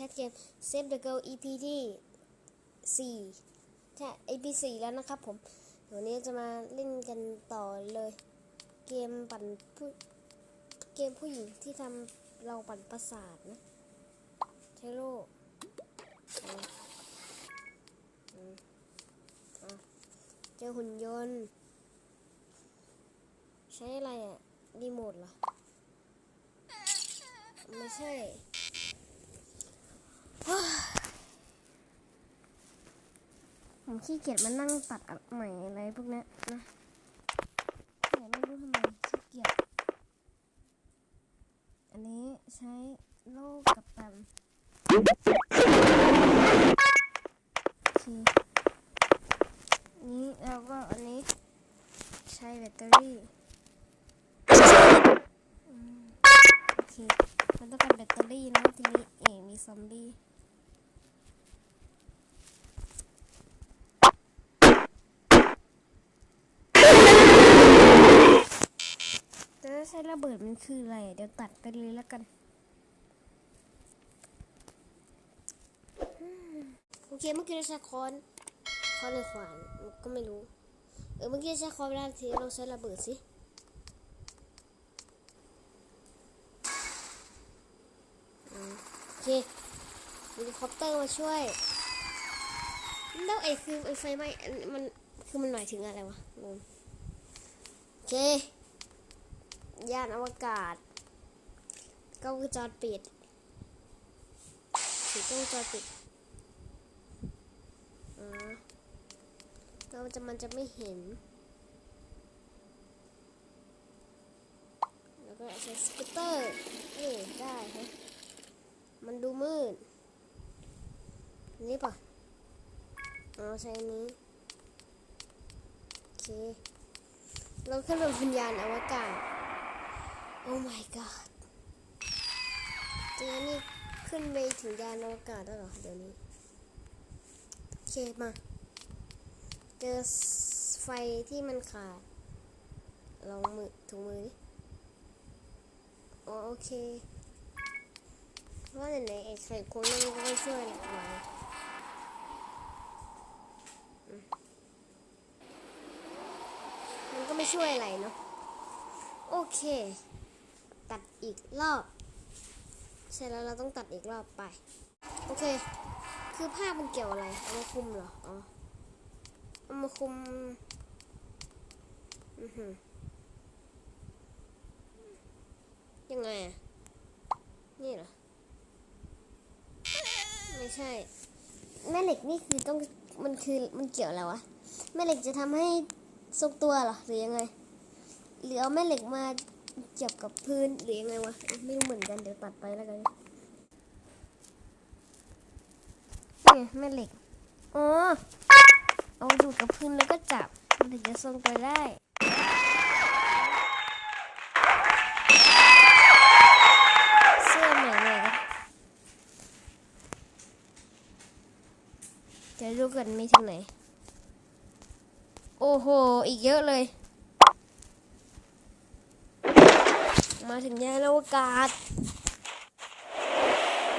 แคสเกม Save the Girl EP ที่ 4 ใช่ EP 4 แล้วนะครับผมเดี๋ยวนี้จะมาเล่นกันต่อเลย เกมปั่นผู้เกมผู้หญิงที่ทำเราปั่นประสาทนะเทโลเจอหุ่นยนต์ ใช้อะไรอะรีโมทเหรอ ไม่ใช่ ผมขี้เกียจมานั่งตัดอัดใหม่อะไรพวกนี้นะแต่ไม่รู้ทำไมขี้เกียจอันนี้ใช้โลกกับตันโอเคนี้แล้วก็อันนี้ใช้แบตเตอรี่มโอเคมันต้องการแบตเตอรี่นะทีนี้เอ๋มีซอมบี้แต่ถ้าใช้ ระเบิดมันคืออะไร เดี๋ยวตัดไปเลยแล้วกันอืมโอเคเมื่อกี้เราใช้ค้อนค้อนหรือขวานก็ไม่รู้ เออเมื่อกี้ใช้ค้อนไม่ได้ทีเราใช้ระเบิดสิโอเคเฮลิคอปเตอร์มาช่วยแล้วไอ้คือไอ้ไฟไหม้มันคือมันหมายถึงอะไรวะงงโอเค ยานอวกาศกล้องวงจรปิดสีกล้องวงจรปิดอ๋อแล้วมันจะมันจะไม่เห็น แล้วก็ใช้สกูตเตอร์เอ้ยได้ฮะมันดูมืด นี่ป่ะเอาใช้นี้ โอเค เราขึ้นเป็นยานอวกาศ อ้ my god เจอนี่ขึ้นไปถึงยานอวกาศแล้วเหรอ เดี๋ยวนี้ โอเค มา เจอไฟที่มันขาด ลองมือถุงมือดิโอเคเพราะว่าไหนไอ้ไข่คนนั้นก็ไม่ช่วยหน่อยมันก็ไม่ช่วยอะไรเนาะ โอเค ตัดอีกรอบ ใช่แล้วเราต้องตัดอีกรอบไป โอเค คือผ้ามันเกี่ยวอะไรเอามาคุมเหรออ๋อเอามาคุมอือหือยังไงอะนี่เหรอ ไม่ใช่ แม่เหล็กนี่คือต้องมันคือมันเกี่ยวอะไรวะแม่เหล็กจะทำให้ทรงตัวเหรอหรือยังไงหรือเอาแม่เหล็กมา เกี่ยวกับพื้นหรือยังไงวะไม่รู้เหมือนกันเดี๋ยวตัดไปแล้วกันนี่ไงแม่เหล็กอ๋อเอาอยู่กับพื้นแล้วก็จับมันถึงจะทรงตัวได้เสื้อใหม่เลยครับจะดูกันมีถึงไหน โอ้โห อีกเยอะเลย มา ถึงยานอวกาศ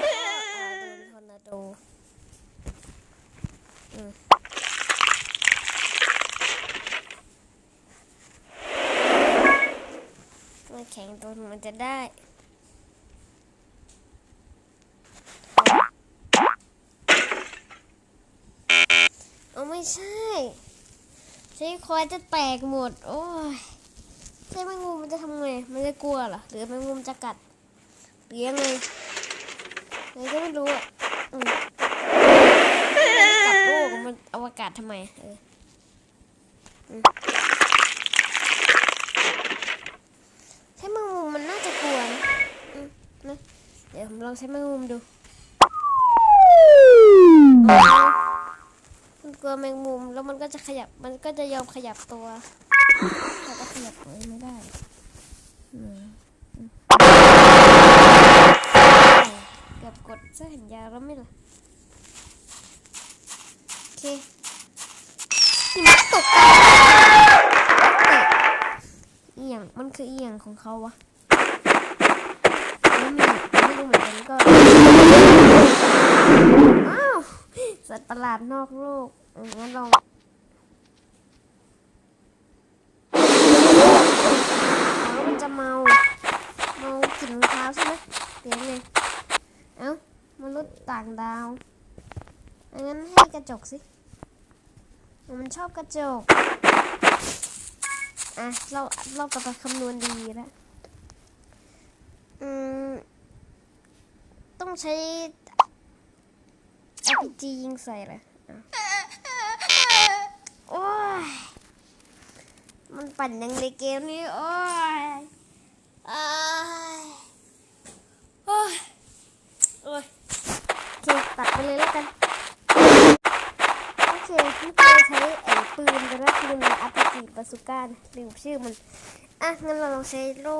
อ่าโดนทอร์นาโดมาแข่งตัวมันจะได้เอาไม่ใช่ใช้คอยจะแตกหมด โอ้ย ใช่แมงมุมมันจะทำไง มันจะกลัวเหรอ หรือแมงมุมจะกัดหรือยังไงอะไรก็ไม่รู้อะอืมกัดโลกมันอวกาศทำไม เออใช้แมงมุมมันน่าจะกลัวนะอืมเดี๋ยวผมลองใช้แมงมุมดูมันกลัวแมงมุมแล้วมันก็จะขยับ มันก็จะยอมขยับตัว แต่ก็ขยับตัวไม่ได้เกือบกดเส้นแขนยาแล้วไม่ล่ะโอเคหิมะตกเอียงมันคือเอียงของเขาวะอืมมีไม่รู้เหมือนกันก็อ้าวสัตว์ประหลาดนอกโลกงั้นลอง แล้วมันจะเมาเมากลิ่นรองเท้าใช่ไหมเดี๋ยวไงเอ้ามนุษย์ต่างดาวงั้นให้กระจกสิ มันชอบกระจก อะ เราเราต่อไปคำนวณดีแล้วอืม ต้องใช้ RPG ยิงใส่เลยอะโอ้ย มันปั่นยังในเกมนี้โอ้ยอ้ยโอ้ยโอ้ยโอเคตัดไปเลยแล้วกัน โอเคนี่เคยใช้ไอ้ปืนไปแล้วปืนอาร์พีจีบาสุก้านะลืมชื่อมัน อะ งั้นเราลองใช้โล่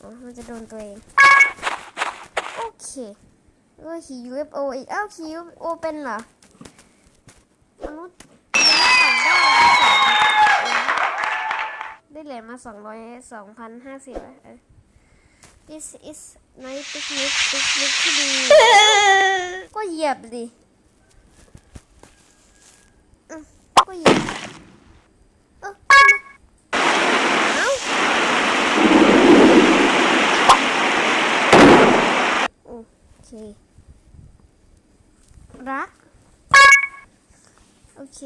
อ๋อมันจะโดนตัวเอง โอเคเออขี่ UFO อีกอ้าวขี่ UFO เป็นเหรอ มนุษย์มนุษย์ต่างดาวได้เหรียญ มาสองร้อยสองพันห้าสิบอะเออ This is nice picnic picnic ที่ดีก็เหยียบดิอืมก็เหยียบเออขึ้นมาเอ้าโอเครักโอเค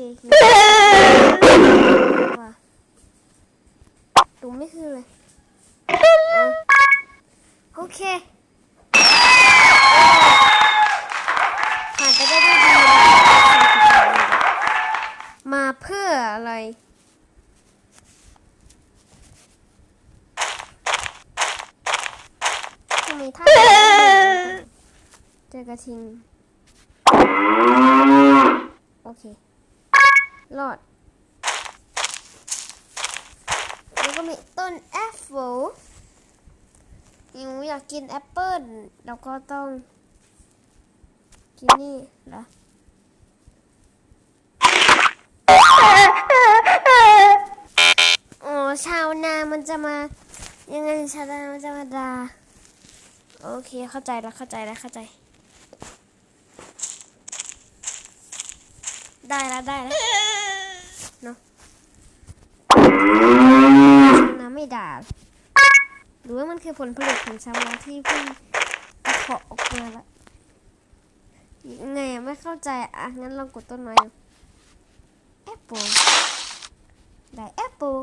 ว่ะดูไม่คือเลยเอาโอ เคผ่านไปได้ด้วยดีมาเพื่ออะไรทำไมท่าเจอกระทิง โอเค รอด แล้วก็มีต้นแอปเปิล หนูอยากกินแอปเปิ้ลเราก็ต้อง กินนี่เหรออ๋อชาวนามันจะมา ยังไงชาวนามันจะมาด่าโอเคเข้าใจแล้วเข้าใจแล้วเข้าใจ ได้แล้วได้แล้วเนาะชาวนาไม่ด่า รือว่ามันคือผลผลิตของชาวนาที่เพิ่งเทาะออกมาล้วยังไงไม่เข้าใจอะงั้นลองกดต้นไม้ดูแอปเปิลได้แอปเปิล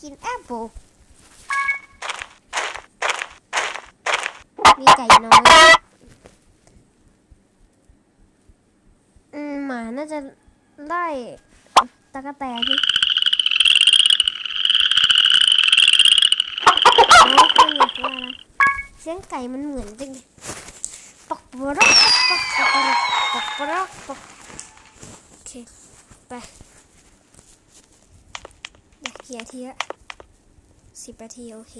กินแอปเปิลมีไก่น้อยอืมหมาน่าจะไล่ตะกะแตนที่โอ้คนอยากว่าอะไรเสียงไก่มันเหมือนจริงปอกบรอกปอกปอกปอกปอกบรอกปอกโอเคไปเดี๋ยวกี่นาทีละสิบนาทีโอเค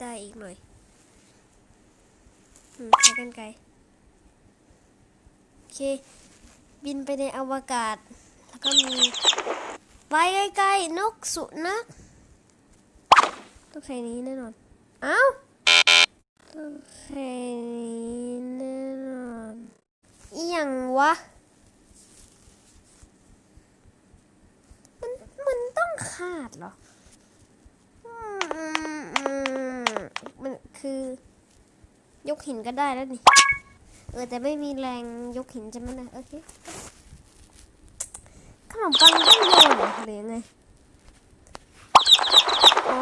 ได้อีกหน่อยอืมใช้กันไกลโอเค บินไปในอวกาศ แล้วก็มีไปไกลๆนกสุนัขต้องใช้นี้แน่นอนเอ้า ต้องใช้นี้แน่นอนอหย่างวะ มันมันต้องขาดเหรอ มันคือ ยกหินก็ได้แล้วนี่ เออแต่ไม่มีแรงยกหินใช่ไหมนะโอเคขนมปังต้องโยนเหรือยังไง อ๋อ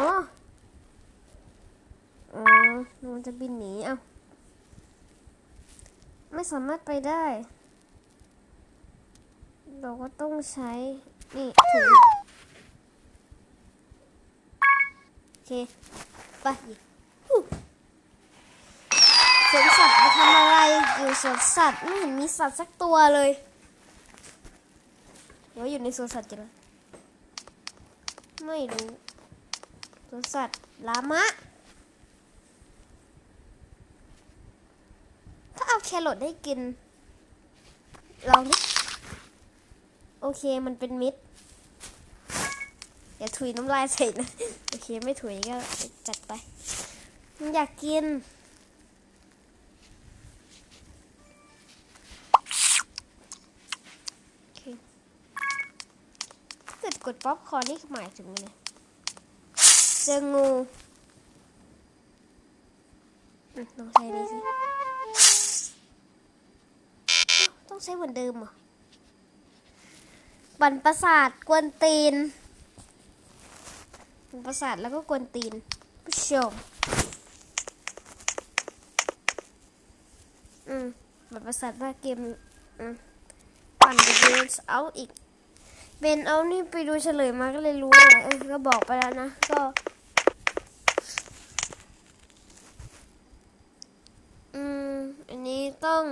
อ๋อ มันจะบินหนีเอ้าไม่สามารถไปได้ เราก็ต้องใช้ นี่ถุงโอเค ไปสวนสัตว์มาทำอะไร อยู่สวนสัตว์ ไม่เห็นมีสัตว์สักตัวเลย เดี๋ยวอยู่ในสวนสัตว์จริงไม่รู้สวนสัตว์ลามะ ถ้าเอาแครอทได้กิน ลองดิโอเคมันเป็นมิตรอย่าถุยน้ำลายใส่นะ โอเคไม่ถุยก็จัดไป มันอยากกิน โอเคถ้าเกิดกดป๊อปคอร์นนี่หมายถึงอะไรเจองูลองใช้ดีสิอ้าวต้อง ใช้เหมือนเดิมเหรอบันประสาทกวนตีนบันประสาทแล้วก็กวนตีนผู้ชมอืมบันประสาทว่าเกมอืมปั่นเบนเอาอีกเบนเอานี่ไปดูเฉลยมาก็เลยรู้แหละก็บอกไปแล้วนะก็อืมอันนี้ต้อง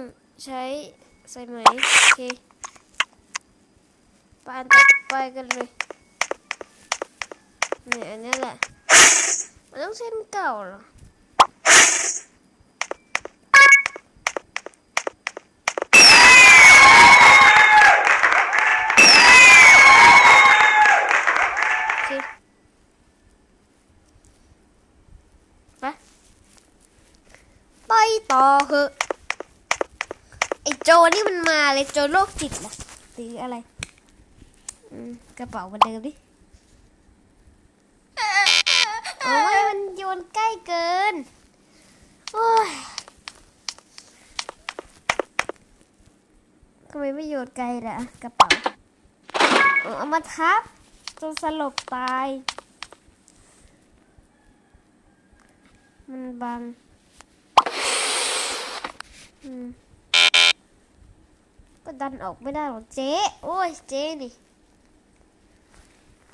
ใช้ ใส่ไหมโอเคไปอันต่อไปกันเลยเนี่ยอันนี้แหละมันต้องเส้นเก่าเหรอ โอเคไปไปต่อเหอะ ไอโจนี่มันมาเลยโจโรคจิตเหรอหรืออะไรกระเป๋าเหมันเดิมดิโอ้ยมันโยนใกล้เกิน โอ้ยทำไมไม่โยนไกลล่ะกระเป๋าเอาเอามาทับจนสลบตาย มันบัง อืม ก็ดันออกไม่ได้หรอกเจ๊ โอ้ยเจ๊นี่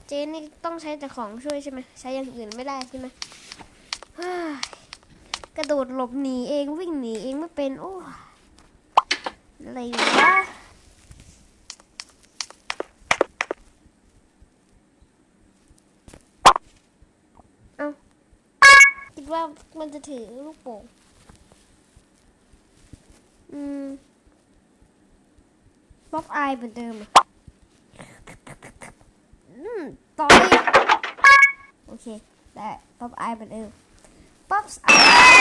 เจ๊นี่ต้องใช้แต่ของช่วยใช่ไหมใช้อย่างอื่นไม่ได้ใช่ไหมกระโดดหลบหนีเองวิ่งหนีเองไม่เป็น โอ้ยอะไรวะเอาคิดว่ามันจะถือลูกโป่งอืม ป๊อปอายเหมือนเดิมอืมต่อเลยโอเค ได้ป๊อปอายเหมือนเดิมป๊อปอาย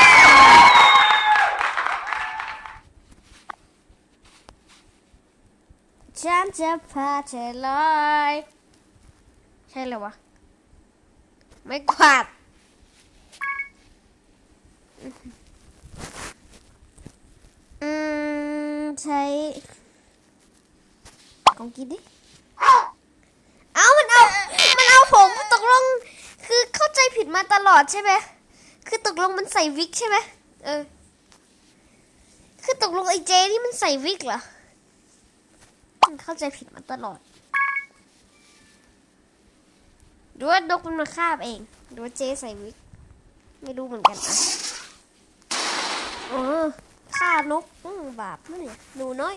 ฉันจะพาเธอลอยใช่เหรอวะ ไม่กวาดอืม ใช้ ของกินดิ เอามันเอา มันเอาผมตกลง คือเข้าใจผิดมาตลอดใช่ไหม คือตกลงมันใส่วิกใช่ไหมเออ คือตกลงไอ้เจนี่มันใส่วิกเหรอ มันเข้าใจผิดมาตลอดหรือว่านกมันมาคาบเองหรือว่าเจใส่วิก ไม่รู้เหมือนกันอะเออฆ่านกอืมบาปมั้ยเนี่ยหนูน้อย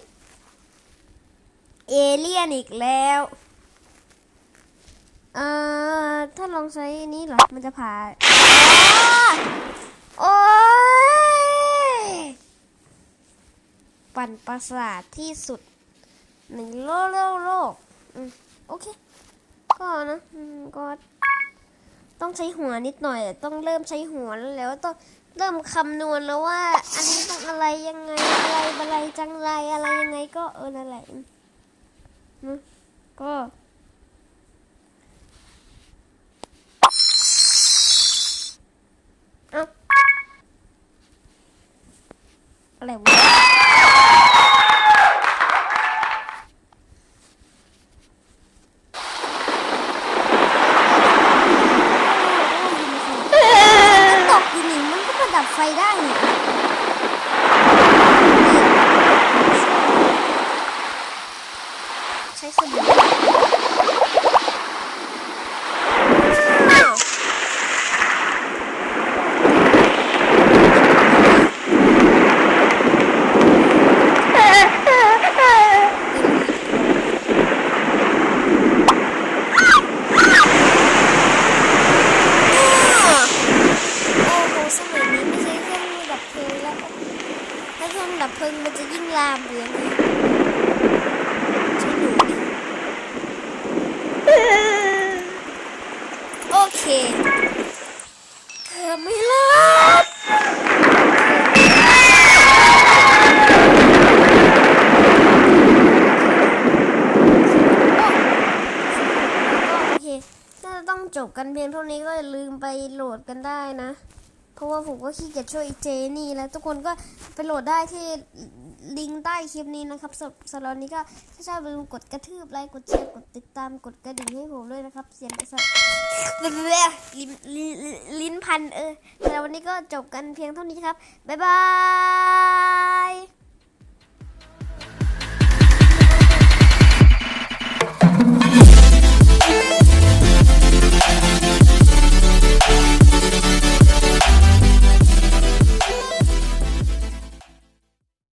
เอเลี่ยนอีกแล้วเอ่อถ้าลองใช้อันนี้เหรอ มันจะผ่าโอ้ยปั่นประสาทที่สุดในโลกโลกโลกอืมโอเค ก็นะก็ต้องใช้หัวนิดหน่อย ต้องเริ่มใช้หัวแล้วแล้วต้องเริ่มคำนวณแล้วว่า อันนี้ต้องอะไรยังไงอะไรอะไรจังไรอะไรยังไงก็เออนั่นแหละอืมอืม ก็ เอาอะไรวะ ยิ่งลามเลี้ยงฉันูโอเค เธอไม่รับต้องจบกันเพียงเท่านี้ก็อย่าลืมไปโหลดกันได้นะ เพราะว่าผมก็ขี้เกียจช่วยเจนี่แล้ว ทุกคนก็ไปโหลดได้ที่ ลิงก์ใต้คลิปนี้นะครับสำหรับนี้ก็ถ้าชอบอย่าลืมกดกระทืบไลค์กดแชร์กดติดตามกดกระดิ่งให้ผมด้วยนะครับ เสียงสัตว์ลิ้นลิ้นพันเออแต่วันนี้ก็จบกันเพียงเท่านี้ครับ บ๊ายบาย